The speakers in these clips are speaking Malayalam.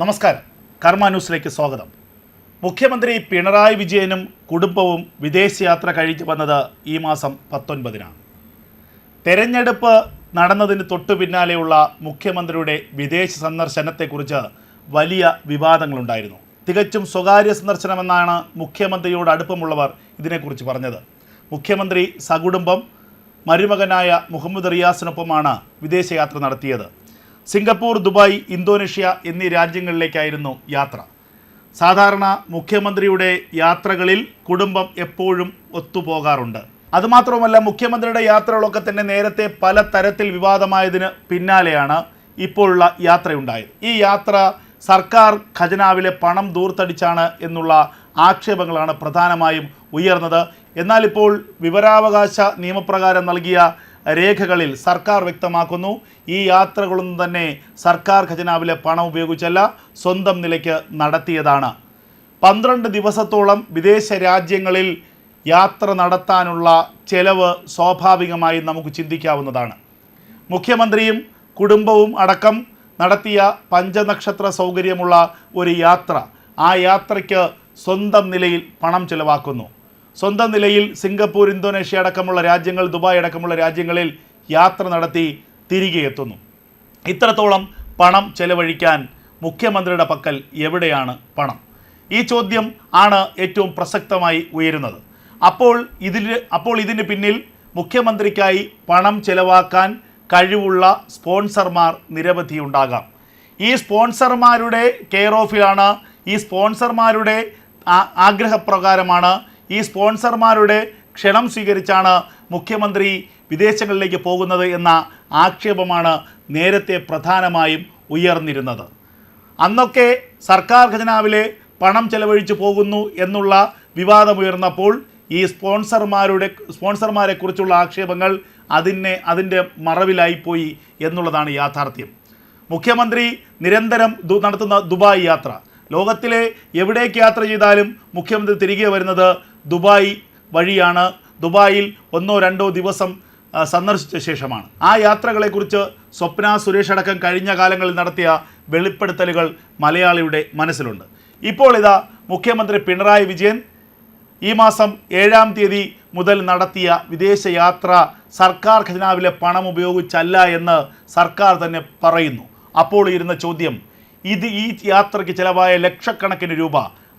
നമസ്കാരം. കർമ്മ ന്യൂസിലേക്ക് സ്വാഗതം. മുഖ്യമന്ത്രി പിണറായി വിജയനും കുടുംബവും വിദേശയാത്ര കഴിച്ചു വന്നത് ഈ മാസം പത്തൊൻപതിനാണ്. തെരഞ്ഞെടുപ്പ് നടന്നതിന് തൊട്ടു പിന്നാലെയുള്ള മുഖ്യമന്ത്രിയുടെ വിദേശ സന്ദർശനത്തെക്കുറിച്ച് വലിയ വിവാദങ്ങളുണ്ടായിരുന്നു. തികച്ചും സ്വകാര്യ സന്ദർശനമെന്നാണ് മുഖ്യമന്ത്രിയോട് അടുപ്പമുള്ളവർ ഇതിനെക്കുറിച്ച് പറഞ്ഞത്. മുഖ്യമന്ത്രി സകുടുംബം മരുമകനായ മുഹമ്മദ് റിയാസിനൊപ്പമാണ് വിദേശയാത്ര നടത്തിയത്. സിംഗപ്പൂർ ദുബായ് ഇന്തോനേഷ്യ എന്നീ രാജ്യങ്ങളിലേക്കായിരുന്നു യാത്ര. സാധാരണ മുഖ്യമന്ത്രിയുടെ യാത്രകളിൽ കുടുംബം എപ്പോഴും ഒത്തുപോകാറുണ്ട്. അതുമാത്രവുമല്ല മുഖ്യമന്ത്രിയുടെ യാത്രകളൊക്കെ തന്നെ നേരത്തെ പല തരത്തിൽ വിവാദമായതിന് പിന്നാലെയാണ് ഇപ്പോഴുള്ള യാത്രയുണ്ടായത്. ഈ യാത്ര സർക്കാർ ഖജനാവിലെ പണം ദൂർത്തടിച്ചാണ് എന്നുള്ള ആക്ഷേപങ്ങളാണ് പ്രധാനമായും ഉയർന്നത്. എന്നാൽ ഇപ്പോൾ വിവരാവകാശ നിയമപ്രകാരം നൽകിയ രേഖകളിൽ സർക്കാർ വ്യക്തമാക്കുന്നു. ഈ യാത്രകളൊന്നും തന്നെ സർക്കാർ ഖജനാവിലെ പണം ഉപയോഗിച്ചല്ല സ്വന്തം നിലയ്ക്ക് നടത്തിയതാണ്. പന്ത്രണ്ട് ദിവസത്തോളം വിദേശ രാജ്യങ്ങളിൽ യാത്ര നടത്താനുള്ള ചെലവ് സ്വാഭാവികമായി നമുക്ക് ചിന്തിക്കാവുന്നതാണ്. മുഖ്യമന്ത്രിയും കുടുംബവും അടക്കം നടത്തിയ പഞ്ചനക്ഷത്ര സൗകര്യമുള്ള ഒരു യാത്ര ആ യാത്രയ്ക്ക് സ്വന്തം നിലയിൽ പണം ചെലവാക്കുന്നു. സ്വന്തം നിലയിൽ സിംഗപ്പൂർ ഇന്തോനേഷ്യ അടക്കമുള്ള രാജ്യങ്ങൾ ദുബായ് അടക്കമുള്ള രാജ്യങ്ങളിൽ യാത്ര നടത്തി തിരികെ എത്തുന്നു. ഇത്രത്തോളം പണം ചെലവഴിക്കാൻ മുഖ്യമന്ത്രിയുടെ പക്കൽ എവിടെയാണ് പണം? ഈ ചോദ്യം ആണ് ഏറ്റവും പ്രസക്തമായി ഉയരുന്നത്. അപ്പോൾ ഇതിൽ അപ്പോൾ ഇതിന് പിന്നിൽ മുഖ്യമന്ത്രിക്കായി പണം ചെലവാക്കാൻ കഴിവുള്ള സ്പോൺസർമാർ നിരവധി ഉണ്ടാകാം. ഈ സ്പോൺസർമാരുടെ കെയർ ഓഫിലാണ് ഈ സ്പോൺസർമാരുടെ ആഗ്രഹപ്രകാരമാണ് ഈ സ്പോൺസർമാരുടെ ക്ഷണം സ്വീകരിച്ചാണ് മുഖ്യമന്ത്രി വിദേശങ്ങളിലേക്ക് പോകുന്നത് എന്ന ആക്ഷേപമാണ് നേരത്തെ പ്രധാനമായും ഉയർന്നിരുന്നത്. അന്നൊക്കെ സർക്കാർ ഖജനാവിലെ പണം ചെലവഴിച്ചു പോകുന്നു എന്നുള്ള വിവാദമുയർന്നപ്പോൾ ഈ സ്പോൺസർമാരുടെ സ്പോൺസർമാരെക്കുറിച്ചുള്ള ആക്ഷേപങ്ങൾ അതിനെ അതിന്റെ മറവിലായിപ്പോയി എന്നുള്ളതാണ് യാഥാർത്ഥ്യം. മുഖ്യമന്ത്രി നിരന്തരം നടത്തുന്ന ദുബായ് യാത്ര. ലോകത്തിലെ എവിടേക്ക് യാത്ര ചെയ്താലും മുഖ്യമന്ത്രി തിരികെ വരുന്നത് ദുബായ് വഴിയാണ്. ദുബായിൽ ഒന്നോ രണ്ടോ ദിവസം സന്ദർശിച്ച ശേഷമാണ്. ആ യാത്രകളെക്കുറിച്ച് സ്വപ്ന സുരേഷ് അടക്കം കഴിഞ്ഞ കാലങ്ങളിൽ നടത്തിയ വെളിപ്പെടുത്തലുകൾ മലയാളിയുടെ മനസ്സിലുണ്ട്. ഇപ്പോൾ ഇതാ മുഖ്യമന്ത്രി പിണറായി വിജയൻ ഈ മാസം ഏഴാം തീയതി മുതൽ നടത്തിയ വിദേശയാത്ര സർക്കാർ ഖജനാവിലെ പണം ഉപയോഗിച്ചല്ല എന്ന് സർക്കാർ തന്നെ പറയുന്നു. അപ്പോൾ ഇരുന്ന ചോദ്യം ഇത് ഈ യാത്രയ്ക്ക് ചിലവായ ലക്ഷക്കണക്കിന് രൂപ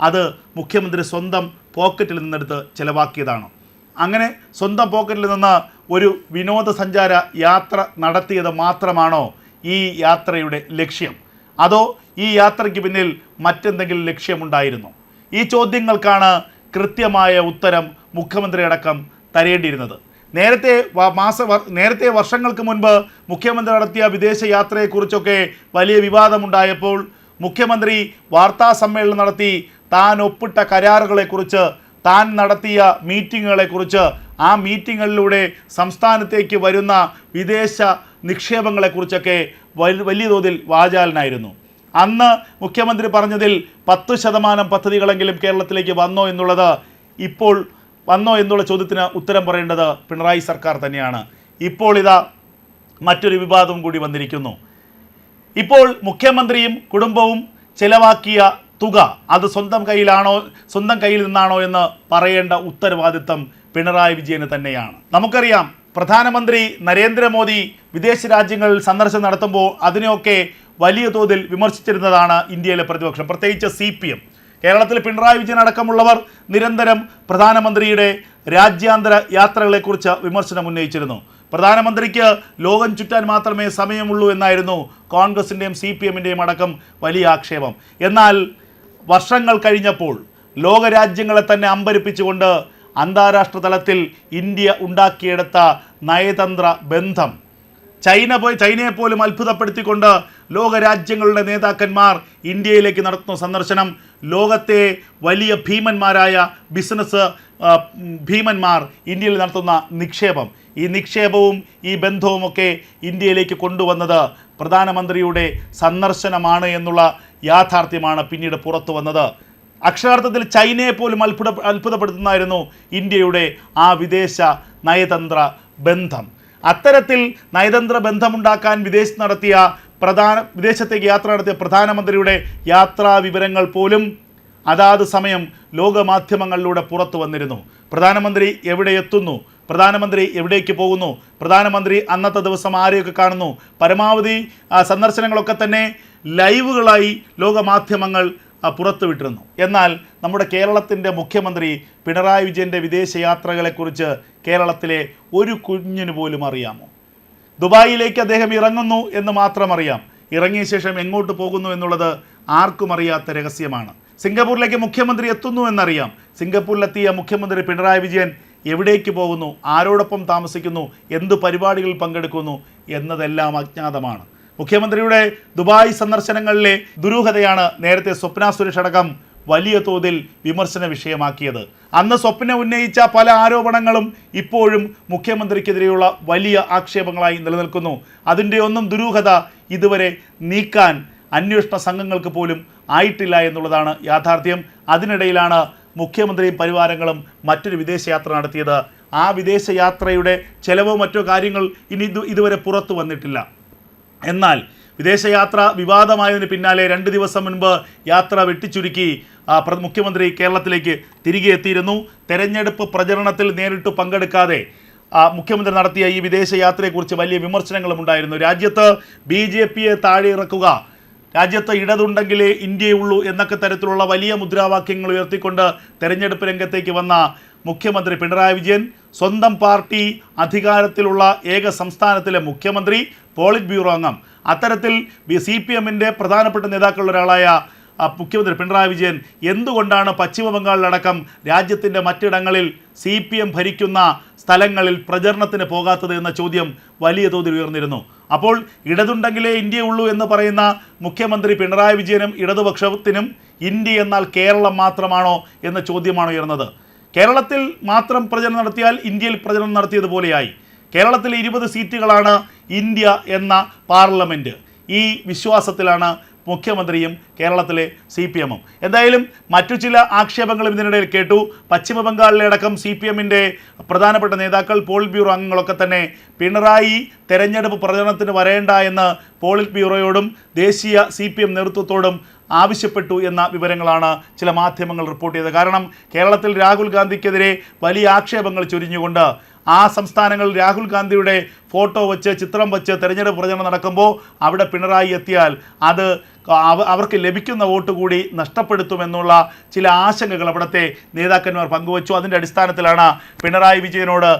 അത് മുഖ്യമന്ത്രി സ്വന്തം പോക്കറ്റിൽ നിന്നെടുത്ത് ചിലവാക്കിയതാണ്. അങ്ങനെ സ്വന്തം പോക്കറ്റിൽ നിന്ന് ഒരു വിനോദസഞ്ചാര യാത്ര നടത്തിയത് മാത്രമാണോ ഈ യാത്രയുടെ ലക്ഷ്യം? അതോ ഈ യാത്രയ്ക്ക് പിന്നിൽ മറ്റെന്തെങ്കിലും ലക്ഷ്യമുണ്ടായിരുന്നു? ഈ ചോദ്യങ്ങൾക്കാണ് കൃത്യമായ ഉത്തരം മുഖ്യമന്ത്രി അടക്കം തരേണ്ടിയിരുന്നത്. നേരത്തെ മാസ നേരത്തെ വർഷങ്ങൾക്ക് മുൻപ് മുഖ്യമന്ത്രി നടത്തിയ വിദേശ യാത്രയെക്കുറിച്ചൊക്കെ വലിയ വിവാദമുണ്ടായപ്പോൾ മുഖ്യമന്ത്രി വാർത്താ സമ്മേളനം നടത്തി താൻ ഒപ്പിട്ട കരാറുകളെക്കുറിച്ച് താൻ നടത്തിയ മീറ്റിങ്ങുകളെക്കുറിച്ച് ആ മീറ്റിങ്ങുകളിലൂടെ സംസ്ഥാനത്തേക്ക് വരുന്ന വിദേശ നിക്ഷേപങ്ങളെക്കുറിച്ചൊക്കെ വലിയ തോതിൽ വാചാലനായിരുന്നു. അന്ന് മുഖ്യമന്ത്രി പറഞ്ഞതിൽ പത്ത് ശതമാനം പദ്ധതികളെങ്കിലും കേരളത്തിലേക്ക് വന്നോ എന്നുള്ളത് ഇപ്പോൾ വന്നോ എന്നുള്ള ചോദ്യത്തിന് ഉത്തരം പറയേണ്ടത് പിണറായി സർക്കാർ തന്നെയാണ്. ഇപ്പോൾ ഇതാ മറ്റൊരു വിവാദവും കൂടി വന്നിരിക്കുന്നു. ഇപ്പോൾ മുഖ്യമന്ത്രിയും കുടുംബവും ചെലവാക്കിയ തുക അത് സ്വന്തം കയ്യിലാണോ സ്വന്തം കയ്യിൽ നിന്നാണോ എന്ന് പറയേണ്ട ഉത്തരവാദിത്തം പിണറായി വിജയന് തന്നെയാണ്. നമുക്കറിയാം പ്രധാനമന്ത്രി നരേന്ദ്രമോദി വിദേശ രാജ്യങ്ങളിൽ സന്ദർശനം നടത്തുമ്പോൾ അതിനെയൊക്കെ വലിയ തോതിൽ വിമർശിച്ചിരുന്നതാണ് ഇന്ത്യയിലെ പ്രതിപക്ഷം. പ്രത്യേകിച്ച് സി പി എം. കേരളത്തിൽ പിണറായി വിജയൻ അടക്കമുള്ളവർ നിരന്തരം പ്രധാനമന്ത്രിയുടെ രാജ്യാന്തര യാത്രകളെക്കുറിച്ച് വിമർശനം ഉന്നയിച്ചിരുന്നു. പ്രധാനമന്ത്രിക്ക് ലോകം ചുറ്റാൻ മാത്രമേ സമയമുള്ളൂ എന്നായിരുന്നു കോൺഗ്രസിന്റെയും സി പി എമ്മിന്റെയും അടക്കം വലിയ ആക്ഷേപം. എന്നാൽ വർഷങ്ങൾ കഴിഞ്ഞപ്പോൾ ലോകരാജ്യങ്ങളെ തന്നെ അമ്പരിപ്പിച്ചുകൊണ്ട് അന്താരാഷ്ട്ര തലത്തിൽ ഇന്ത്യ ഉണ്ടാക്കിയെടുത്ത നയതന്ത്ര ബന്ധം. ചൈന പോയി ചൈനയെ പോലും അത്ഭുതപ്പെടുത്തിക്കൊണ്ട് ലോകരാജ്യങ്ങളുടെ നേതാക്കന്മാർ ഇന്ത്യയിലേക്ക് നടത്തുന്ന സന്ദർശനം ലോകത്തെ വലിയ ഭീമന്മാരായ ബിസിനസ് ഭീമന്മാർ ഇന്ത്യയിൽ നടത്തുന്ന നിക്ഷേപം. ഈ നിക്ഷേപവും ഈ ബന്ധവുമൊക്കെ ഇന്ത്യയിലേക്ക് കൊണ്ടുവന്നത് പ്രധാനമന്ത്രിയുടെ സന്ദർശനമാണ് എന്നുള്ള യാഥാർത്ഥ്യമാണ് പിന്നീട് പുറത്തു വന്നത്. അക്ഷരാർത്ഥത്തിൽ ചൈനയെ പോലും അത്ഭുത അത്ഭുതപ്പെടുത്തുന്നതായിരുന്നു ഇന്ത്യയുടെ ആ വിദേശ നയതന്ത്ര ബന്ധം. അത്തരത്തിൽ നയതന്ത്ര ബന്ധമുണ്ടാക്കാൻ വിദേശത്ത് നടത്തിയ പ്രധാന വിദേശത്തേക്ക് യാത്ര നടത്തിയ പ്രധാനമന്ത്രിയുടെ യാത്രാ വിവരങ്ങൾ പോലും അതാത് സമയം ലോകമാധ്യമങ്ങളിലൂടെ പുറത്തു വന്നിരുന്നു. പ്രധാനമന്ത്രി എവിടെ എത്തുന്നു? പ്രധാനമന്ത്രി എവിടേക്ക് പോകുന്നു? പ്രധാനമന്ത്രി അന്നത്തെ ദിവസം ആരെയൊക്കെ കാണുന്നു? പരമാവധി സന്ദർശനങ്ങളൊക്കെ തന്നെ ലൈവുകളായി ലോകമാധ്യമങ്ങൾ പുറത്തുവിട്ടിരുന്നു. എന്നാൽ നമ്മുടെ കേരളത്തിന്റെ മുഖ്യമന്ത്രി പിണറായി വിജയന്റെ വിദേശയാത്രകളെക്കുറിച്ച് കേരളത്തിലെ ഒരു കുഞ്ഞിന് പോലും അറിയാമോ? ദുബായിലേക്ക് അദ്ദേഹം ഇറങ്ങുന്നു എന്ന് മാത്രം അറിയാം. ഇറങ്ങിയ ശേഷം എങ്ങോട്ട് പോകുന്നു എന്നുള്ളത് ആർക്കും അറിയാത്ത രഹസ്യമാണ്. സിംഗപ്പൂരിലേക്ക് മുഖ്യമന്ത്രി എത്തുന്നു എന്നറിയാം. സിംഗപ്പൂരിലെത്തിയ മുഖ്യമന്ത്രി പിണറായി വിജയൻ എവിടേക്ക് പോകുന്നു? ആരോടൊപ്പം താമസിക്കുന്നു? എന്ത് പരിപാടികളിൽ പങ്കെടുക്കുന്നു? എന്നതെല്ലാം അജ്ഞാതമാണ്. മുഖ്യമന്ത്രിയുടെ ദുബായ് സന്ദർശനങ്ങളിലെ ദുരൂഹതയാണ് നേരത്തെ സ്വപ്ന സുരേഷ് അടക്കം വലിയ തോതിൽ വിമർശന വിഷയമാക്കിയത്. അന്ന് സ്വപ്ന ഉന്നയിച്ച പല ആരോപണങ്ങളും ഇപ്പോഴും മുഖ്യമന്ത്രിക്കെതിരെയുള്ള വലിയ ആക്ഷേപങ്ങളായി നിലനിൽക്കുന്നു. അതിന്റെ ഒന്നും ദുരൂഹത ഇതുവരെ നീക്കാൻ അന്വേഷണ സംഘങ്ങൾക്ക് പോലും ആയിട്ടില്ല എന്നുള്ളതാണ് യാഥാർത്ഥ്യം. അതിനിടയിലാണ് മുഖ്യമന്ത്രിയും പരിവാരങ്ങളും മറ്റൊരു വിദേശയാത്ര നടത്തിയത്. ആ വിദേശയാത്രയുടെ ചെലവോ മറ്റോ കാര്യങ്ങൾ ഇനി ഇതുവരെ പുറത്തു വന്നിട്ടില്ല. എന്നാൽ വിദേശയാത്ര വിവാദമായതിന് പിന്നാലെ രണ്ട് ദിവസം മുൻപ് യാത്ര വെട്ടിച്ചുരുക്കി മുഖ്യമന്ത്രി കേരളത്തിലേക്ക് തിരികെ എത്തിയിരുന്നു. തെരഞ്ഞെടുപ്പ് പ്രചരണത്തിൽ നേരിട്ട് പങ്കെടുക്കാതെ മുഖ്യമന്ത്രി നടത്തിയ ഈ വിദേശയാത്രയെക്കുറിച്ച് വലിയ വിമർശനങ്ങളും ഉണ്ടായിരുന്നു. രാജ്യത്ത് ബി ജെ പിയെ താഴെ ഇറക്കുക രാജ്യത്ത് ഇടതുണ്ടെങ്കിലേ ഇന്ത്യയുള്ളൂ എന്നൊക്കെ തരത്തിലുള്ള വലിയ മുദ്രാവാക്യങ്ങൾ ഉയർത്തിക്കൊണ്ട് തെരഞ്ഞെടുപ്പ് രംഗത്തേക്ക് വന്ന മുഖ്യമന്ത്രി പിണറായി വിജയൻ സ്വന്തം പാർട്ടി അധികാരത്തിലുള്ള ഏക സംസ്ഥാനത്തിലെ മുഖ്യമന്ത്രി പോളിറ്റ് ബ്യൂറോ അംഗം. അത്തരത്തിൽ സി പി എമ്മിന്റെ പ്രധാനപ്പെട്ട നേതാക്കളുടെ ഒരാളായ മുഖ്യമന്ത്രി പിണറായി വിജയൻ എന്തുകൊണ്ടാണ് പശ്ചിമബംഗാളിലടക്കം രാജ്യത്തിന്റെ മറ്റിടങ്ങളിൽ സി പി എം ഭരിക്കുന്ന സ്ഥലങ്ങളിൽ പ്രചരണത്തിന് പോകാത്തത് എന്ന ചോദ്യം വലിയ തോതിൽ ഉയർന്നിരുന്നു. അപ്പോൾ ഇടതുണ്ടെങ്കിലേ ഇന്ത്യ ഉള്ളൂ എന്ന് പറയുന്ന മുഖ്യമന്ത്രി പിണറായി വിജയനും ഇടതുപക്ഷത്തിനും ഇന്ത്യ എന്നാൽ കേരളം മാത്രമാണോ എന്ന ചോദ്യമാണ് ഉയർന്നത്. കേരളത്തിൽ മാത്രം പ്രചരണം നടത്തിയാൽ ഇന്ത്യയിൽ പ്രചരണം നടത്തിയതുപോലെയായി. കേരളത്തിലെ ഇരുപത് സീറ്റുകളാണ് ഇന്ത്യ എന്ന പാർലമെന്റ് ഈ വിശ്വാസത്തിലാണ് മുഖ്യമന്ത്രിയും കേരളത്തിലെ സി പി എമ്മും. എന്തായാലും മറ്റു ചില ആക്ഷേപങ്ങളും ഇതിനിടയിൽ കേട്ടു. പശ്ചിമ ബംഗാളിലെ അടക്കം സി പി എമ്മിന്റെ പ്രധാനപ്പെട്ട നേതാക്കൾ പോൾ ബ്യൂറോ അംഗങ്ങളൊക്കെ തന്നെ പിണറായി തെരഞ്ഞെടുപ്പ് പ്രചരണത്തിന് വരേണ്ട എന്ന് പോളിറ്റ് ബ്യൂറോയോടും ദേശീയ സി പി എം നേതൃത്വത്തോടും ആവശ്യപ്പെട്ടു എന്ന വിവരങ്ങളാണ് ചില മാധ്യമങ്ങൾ റിപ്പോർട്ട് ചെയ്തത്. കാരണം കേരളത്തിൽ രാഹുൽ ഗാന്ധിക്കെതിരെ വലിയ ആക്ഷേപങ്ങൾ ചൊരിഞ്ഞുകൊണ്ട് ആ സംസ്ഥാനങ്ങളിൽ രാഹുൽ ഗാന്ധിയുടെ ഫോട്ടോ വെച്ച് ചിത്രം വെച്ച് തെരഞ്ഞെടുപ്പ് പ്രചരണം നടക്കുമ്പോൾ അവിടെ പിണറായി എത്തിയാൽ അത് അവർക്ക് ലഭിക്കുന്ന വോട്ട് കൂടി നഷ്ടപ്പെടുത്തുമെന്നുള്ള ചില ആശങ്കകൾ അവിടുത്തെ നേതാക്കന്മാർ പങ്കുവച്ചു. അതിന്റെ അടിസ്ഥാനത്തിലാണ് പിണറായി വിജയനോട്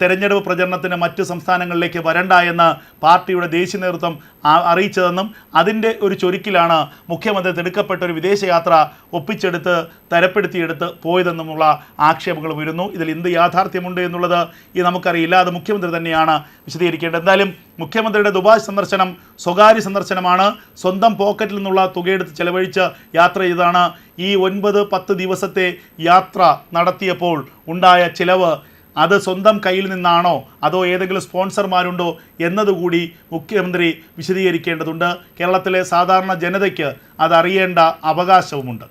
തെരഞ്ഞെടുപ്പ് പ്രചരണത്തിന് മറ്റ് സംസ്ഥാനങ്ങളിലേക്ക് വരണ്ട എന്ന് പാർട്ടിയുടെ ദേശീയ നേതൃത്വം അറിയിച്ചതെന്നും അതിന്റെ ഒരു ചൊരുക്കിലാണ് മുഖ്യമന്ത്രി തിടുക്കപ്പെട്ട ഒരു വിദേശയാത്ര ഒപ്പിച്ചെടുത്ത് തരപ്പെടുത്തിയെടുത്ത് പോയതെന്നുമുള്ള ആക്ഷേപങ്ങൾ വരുന്നു ഇതിൽ എന്ത് യാഥാർത്ഥ്യമുണ്ട് എന്നുള്ളത് ഈ നമുക്കറിയില്ല. അത് മുഖ്യമന്ത്രി തന്നെയാണ് വിശദീകരിക്കേണ്ടത്. എന്തായാലും മുഖ്യമന്ത്രിയുടെ ദുബായ് സന്ദർശനം സ്വകാര്യ സന്ദർശനമാണ്. സ്വന്തം പോക്കറ്റിൽ നിന്നുള്ള തുകയെടുത്ത് ചെലവഴിച്ച് യാത്ര ചെയ്തതാണ് ഈ ഒൻപത് പത്ത് ദിവസത്തെ യാത്ര നടത്തിയപ്പോൾ ഉണ്ടായ ചിലവ്. അത് സ്വന്തം കയ്യിൽ നിന്നാണോ അതോ ഏതെങ്കിലും സ്പോൺസർമാരുണ്ടോ എന്നതുകൂടി മുഖ്യമന്ത്രി വിശദീകരിക്കേണ്ടതുണ്ട്. കേരളത്തിലെ സാധാരണ ജനതയ്ക്ക് അതറിയേണ്ട അവകാശവുമുണ്ട്.